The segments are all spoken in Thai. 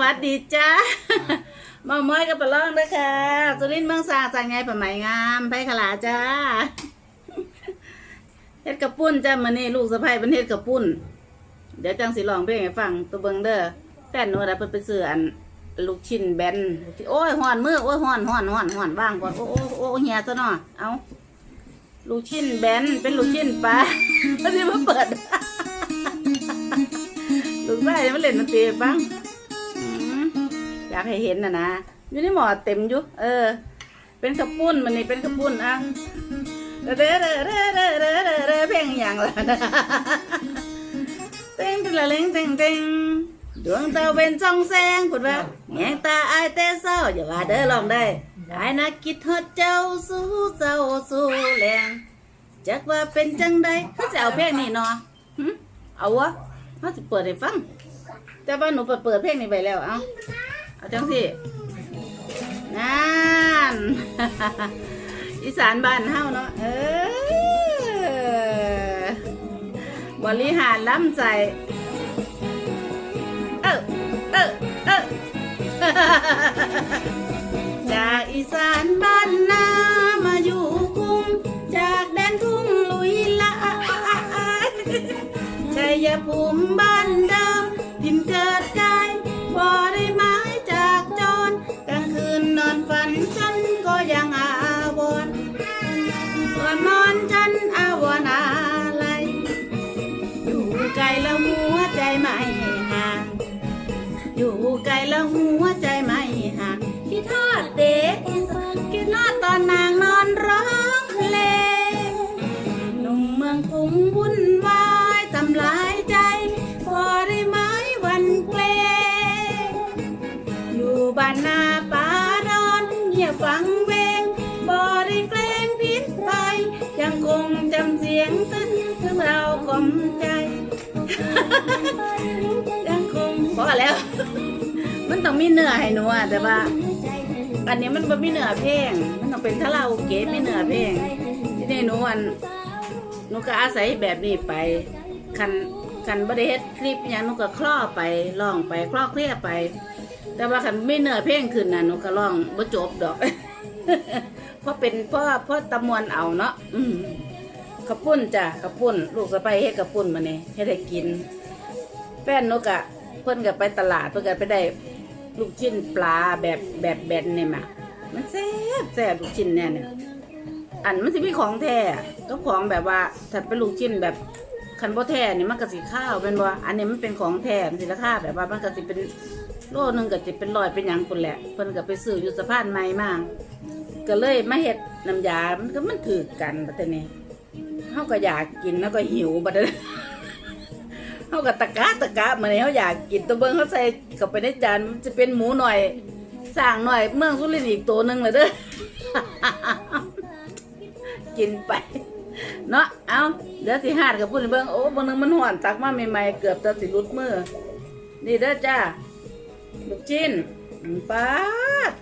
วัสดีจ้ามาม้อยกับปลาล่องด้วยค่ะสุรินทร์เมืองสร้างสร้างไงผ้าไหมงามไผ่ขลาจ้าเฮ็ดกระปุ้นจ้ามื้อนี้ลูกสะใภ้เป็นเฮ็ดกระปุ้น เดี๋ยวจังสิร้องเพลงให้ฟังตัวเบิ่งเด้อแฟนหนูน่ะเพิ่นไปซื้ออันลูกชิ้นแบนลูกชิ้นโอ้ยฮ้อนมือโอ้ยฮ้อนฮ้อนฮ้อนฮ้อนว่างก่อนโอ้โอ้โอ้เหียซะเนาะเอาลูกชิ้นแบนเป็นลูกชิ้นปลามันสิมาเปิด ลูกชายมันเล่นดนตรีให้ฟังอืม อยากให้เห็นนะนะอยู่ในหมอเต็มอยู่เออ เป็นกระปุ้นมันนี่เป็นกระปุ้นอะเร่เรเรเรเรเรเรเพลงอย่างละนะเต็งตึงละเล้งเต็งเต็งดวงตาเป็นจ้องแสงพูดว่าแงงตาไอเต้เศร้าอย่าว่าเด้อลองได้อายนักคิดฮอดเจ้าสู้เจ้าสู้แรงจักว่าเป็นจังใดเขาจะเอาเพลงนี่เนาะเอาวะเขาจะเปิดให้ฟัง แต่ว่าหนูเปิดเปิดเพลงนี้ไปแล้วเอ้า เอาจังสินั่นอีสานบ้านเฮาเนาะเออบริหารล้ำใจเออเออเออจากอีสานบ้านนามาอยู่กรุงจากแดนทุ่งลุยละชัยภูมิบ้าน อนเงียบฟังเวงบ่ได้เกรงพิษภัยยังคงจำเสียงซึ้งถึงเรากลมใจ ยังคงพอแล้ว มันต้องมีเนื้อให้หนูอะแต่ว่า อันนี้มันบ่มีเนื้อเพลง มันต้องเป็นคาราโอเกะมีเนื้อเพลงที่นี่หนูอันหนูก็อาศัยแบบนี้ไปคัน คันบ่ได้เฮ็ดคลิปหยังหนูก็คล้อไปร้องไปคล้อเคลียไป แต่ว่าคันไมีเนื้อเพลงขึ้นน่ะหนูก็ร้องบ่จบดอก เพราะเป็นเพราะเพราะตะมวนเอาเนาะอืมกระปุ้นจ้ะกระปุ้นลูกสะใภ้เฮ็ดกระปุ้นมาเนี่ให้ได้กิน แฟนนกอะเพิ่นก็ไปตลาดเพิ่นก็ไปได้ลูกชิ้นปลาแบบแบบแบนเนี่ยมามันแซ่บแซ่บลูกชิ้นเนี่ยเนี่ยอันมันสิมีของแท้ก็ของแบบว่าถ้าเป็นลูกชิ้นแบบ คันบ่แท้นี่มันก็สิข้าวเป็นบ่อันนี้มันเป็นของแท้มันสิราคาแบบว่ามันก็สิเป็นโลนึงก็สิเป็นร้อยเป็นหยังพุ่นแหละเพิ่นก็ไปซื้ออยู่สะพานใหม่มาก็เลยมาเฮ็ดน้ำยา มันก็มันถือกันบัดนี้เฮาก็อยากกินแล้วก็หิวบัดนี้เขากับตะกะตะกะมาเนี่ยเขาอยากกินตัวเบิ้งเขาใส่เข้าไปในจานมันจะเป็นหมูหน่อยสร้างหน่อย เมืองสุรินทร์อีกตัวหนึ่งเลยเด้อกินไป เนาะเอาเดี๋ยวสิหาดกับพุ่นเบิ้งโอ้บางนึงมันห่อนตักมาใหม่ๆเกือบจะสิรุดมือ นี่เด้อจ้าลูกชิ้นป้าด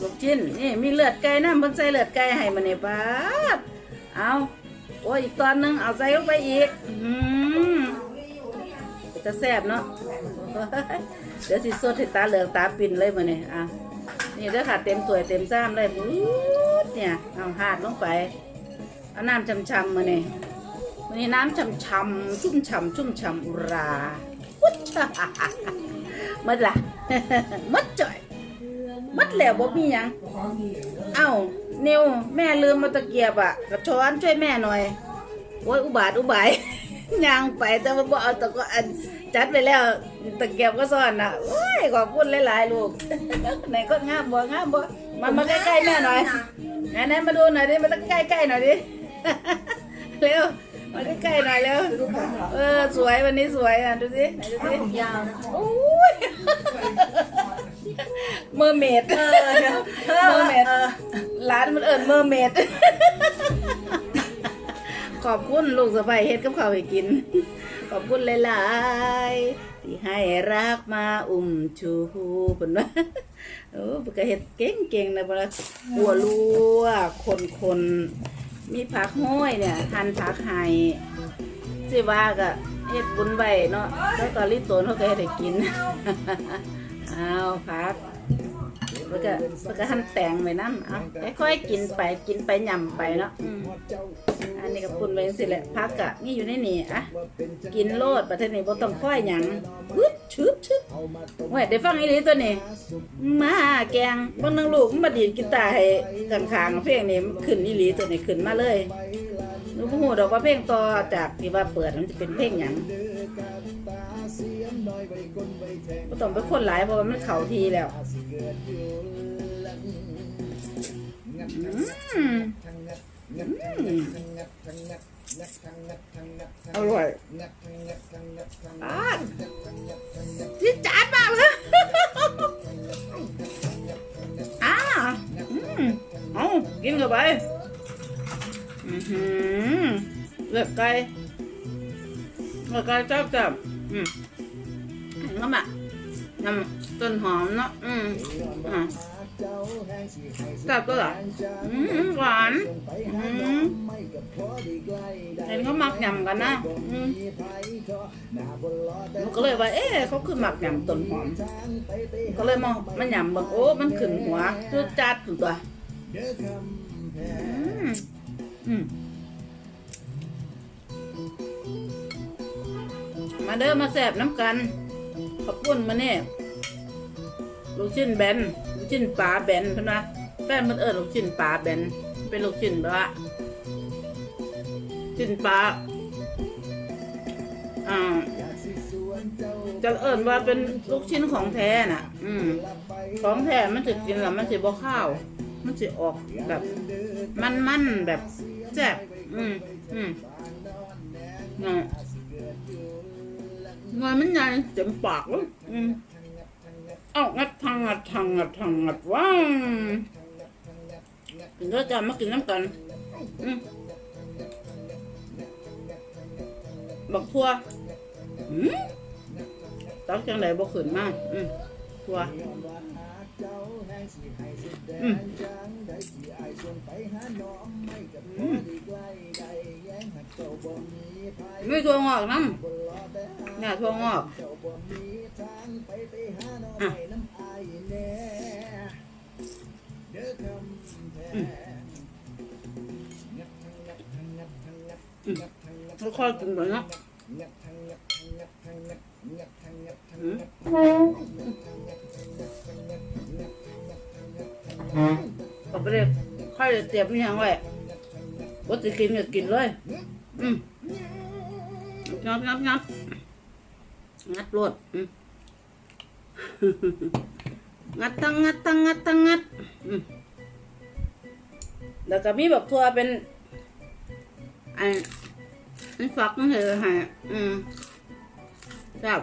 ลูกชิ้นนี่มีเลือดไก่นะเพิ่นใส่เลือดไก่ให้มาเนี่ยป้าดเอาโอ้อีกตอนนึงเอาใส่ลงไปอีกอืมจะแซ่บเนาะเดี๋ยวสิสดให้ตาเหลืองตาปิ่นเลยมาเนี่ยอะนี่เด้อค่ะเต็มถ้วยเต็มซ้ำเลยปุ๊ดเนี่ยเอาหาดลงไป เอาน้ำช่ำๆมาเนี่ยวันนี้น้ำช่ำๆชุ่มฉ่ำชุ่มฉ่ำอุราปุ๊ดมัดละมัดจ่อยมัดแล้วบ่มีหยังเอ้านิวแม่ลืมมาตะเกียบอะกระช้อนช่วยแม่หน่อยโอ้ยอุบาทอุบายย่างไปแต่ว่าบ่เอาตะก็อันจัดไปแล้วตะเกียบก็ซ่อนนะโอ้ยขอบคุณหลายๆลูกไหนก็งามบ่งามบ่มามาใกล้ๆแม่หน่อยไหนๆมาดูหน่อยดิมาใกล้ๆหน่อยดิ เร็วมาใกล้ๆหน่อยเร็วเออสวยวันนี้สวยอะดูสิไหนดูสิผมยาวนะโอ้ยเมอร์เมดเมอร์เมดร้านมันเอิญเมอร์เมดขอบคุณลูกสะใภ้เฮ็ดกับข้าวให้กิน ขอบคุณหลายๆที่ให้รักมาอุ้มชูเพิ่นว่าโอ้เพิ่นก็เฮ็ดเก่งๆนะบ่ล่ะหัวลัวคนๆ มีผักห้อยเนี่ยหั่นผักให้สิว่าก็เฮ็ดบุญไว้เนาะแล้วตอนลิโตนเขาก็ให้ได้กินอ้าวพักแล้วก็แล้วก็หั่นแตงไว้น้ำเอาค่อยๆกินไปกินไปยำไปเนาะอันนี้ก็ปุ่นไว้สิแหละพักกะนี่อยู่ในนี่อะกินโลดประเทศนี้บ่ต้องค่อยหยังวึชึบชึบ เว้ยได้ฟังอีหลีตัวนี้ มาแกงบางนังลูกมันมาดีดกีตาร์ให้ข้างเพลงนี้มันขึ้นอีหลีตัวนี้ขึ้นมาเลยหนูบ่ฮู้ดอกว่าเพลงต่อจากที่ว่าเปิดมันจะเป็นเพลงหยังก็ต้องไปคนหลายเพราะมันเข่าทีแล้ว ไก่เลือดไก่จับจับอืมน้ำอะน้ำต้นหอมเนาะอืมอ่าจับก็เหรออืมหวานอืมเห็นเขาหมักยำกันนะอืมหนูก็เลยว่า เอ๊ะเขาคือหมักยำต้นหอม ก็เลยมองมันยำบอกโอ้ มันขึ้นหัวจุดจัดขึ้นตัวอืมอืม เด้อมาแสบน้ำกัน ขอบคุณมาเนี่ยลูกชิ้นแบนลูกชิ้นปลาแบนเพิ่นว่าแฟนมันเอิญลูกชิ้นปลาแบนเป็นลูกชิ้นแบบว่าชิ้นปลาอ่าจะเอิญว่าเป็นลูกชิ้นของแท้น่ะ อืมของแท้มันจะกินแล้วมันจะบ่ข้าว มันจะออกแบบ มันๆแบบแซ่บอืมอืมน่ะ งานมันใหญ่เต็มปากเลยอืมเอ้างัดทางงัดทางงัดทางงัดว้าวกินก็จะมากินน้ำกันอืมบักทั่วอืมตักจังไดบ่ขึ้นมาอืมทั่ว อืมอืมไม่ทั่วงอกน้ำเนี่ยทั่วงอกอะอืมอืมค่อยๆกินไปเนะอืม เลยค่เตรียมอหยังไว้ว่าจะกินก็กินเลย อืมงับงับงับงัดรวดอืมงัดทั้งงัดทั้งงัดทั้งงัดอืมแล้วก็มีแบบทัวเป็นไอ้ไอ้ฟักมันเหรอฮะอืมจ้า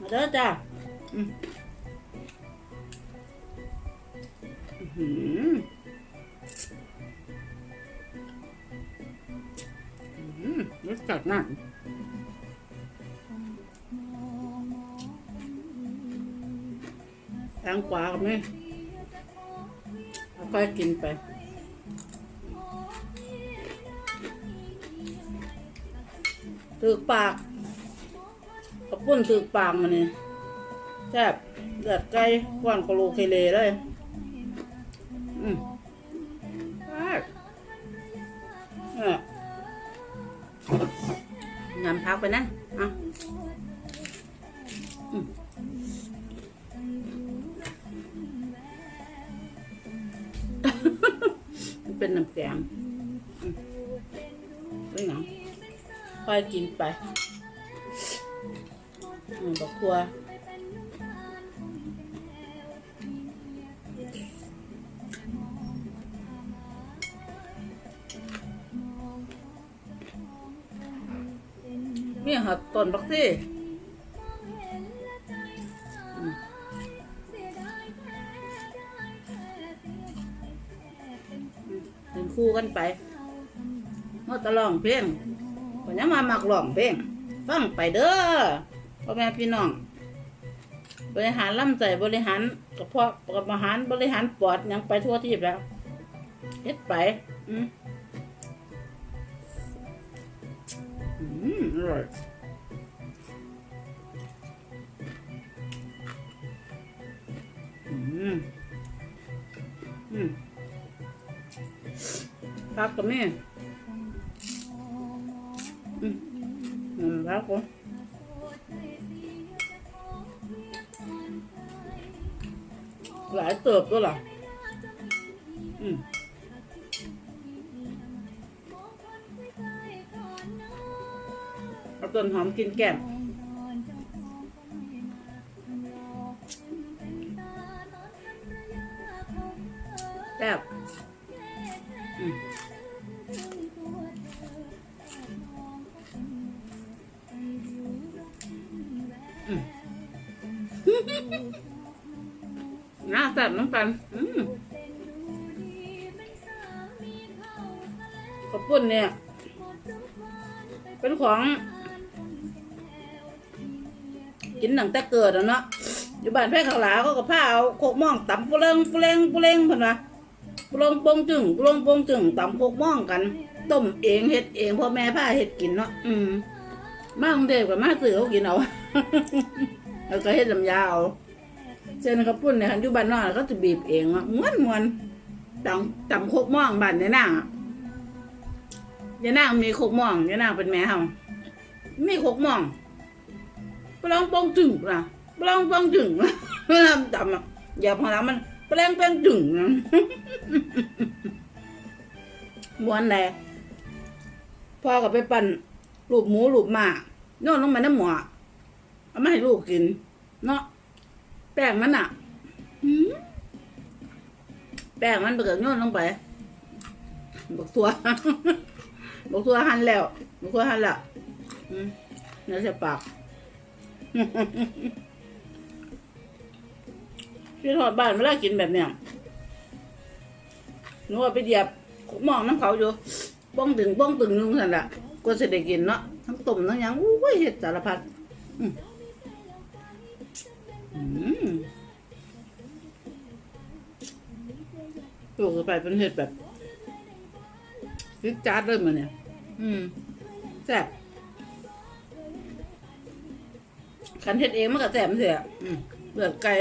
มาเด้อจ้าอืม รสจัดมากแตงกวากับแม่แล้วก็กินไปถือปากกระปุ้นถือปากมันนี่แซ่บเลือดไก่กว่านกะโลเคเลเลย ไปนั่นอะอืมมันเป็นน้ำแกงอืมเป็นหนังค่อยกินไปอืมดอกทัว หัดต้นบักซี่อืมเป็นคู่กันไปเมื่อตะลองเพลงก็ยังมามักร้องเพลงฟังไปเด้อพ่อแม่พี่น้อง บริหารลำไส้บริหารกระเพาะกระบริหารบริหารปอดหยังไปทั่วทีบแล้วเฮ็ดไป อืมอืม พักกับแม่อืมอืมพักก่อนหลายเติบก็ล่ะอืมเอาต้นหอมกินแก้ม กันอืมกระปุ่นเนี่ย เป็นของกินหนังแต่เกิดอะเนาะอยู่บ้านแพร่ขาวหลาเขาก็พาเอาโคกม่องตำปุเรงปุเรงปุเรงเพิ่นว่าปุเรงโปงจึงปุเรงโปงจึงตำโคกม่องกันต้มเองเฮ็ดเองพ่อแม่พาเฮ็ดกินเนาะอืมมากรุงเทพกับมาซื้อเขากินเอาแล้วก็เฮ็ดลำยาเอา เส้นข้าปุ้นเนี่ยคันอยู่บ้านนอกเขาจะบีบเองอะม้วนม้วนๆตำตำโคกม่องบ้านในนางอะยายนางมีโคกม่องยายนางเป็นแม่เฮามีโคกม่องปลองปองจึงนะปลองปองจึงนะดำอะอย่าพอแล้วมันแปลงแปลงจึงนะม้วนแหละพ่อก็ไปปั่นลูกหมูลูกหมาโยนลงมาน้ำหมอเอามาให้ลูกกิน เนาะ ป้งมันอะหืมแป้งมันไปเกิดโยนลงไปบอกตัวบอกตัวหันแล้วบอกตัวหันล้วอืมเนื้อจะปากพี่ทอดบ้านเวลากินแบบเนี้ยหนูว่าไปเหยียบมองน้ำเขาอยู่ป้องตึงป้องตึงนึงสั่นละก็จะได้กินเนาะทั้งต้มทั้งยังอุ้ยเห็ดสารพัดอืมอืม ปลูกไปเป็นเห็ดแบบฟิกจัดเลยมันเนี่ย อืมแซ่บขันเฮ็ดเองมันก็แซ่บเสียอืมเลือดไก่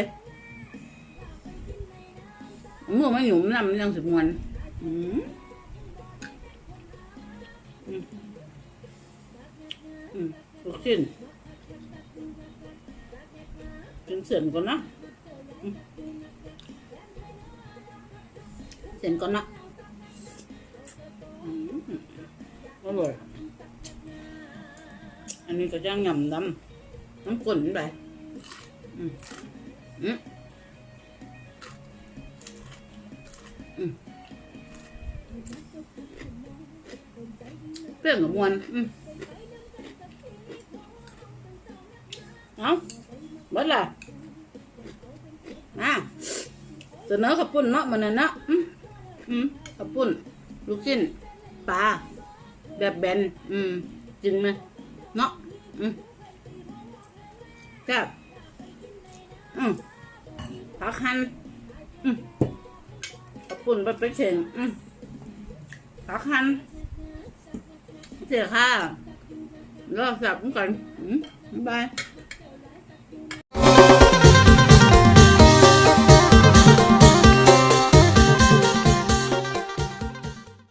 มือมันหยุ่มน้ำมันยังสิมวนอืมอืมอืมลูกชิ้นกิน เส้นก่อนนะอืมเส้นก่อนนะอร่อยอันนี้ก็ย่างำดำน้ำกลนไปอืมอืมอืมเปรี้ยวกับมวนอืมเอาเบิดล่ะ มาเสนอขับปุ่นเนาะมันน่ะเนาะอืมอืมขับปุ่น ลูกชิ้นปลาแบบแบน อืมจริงไหมเนาะอืมแซ่บอืมผักหั่นอืมขอบคุณไปไปเข่งอืมผักหั่นเสียค่ะรอแซ่บกันอืมบ๊ายบาย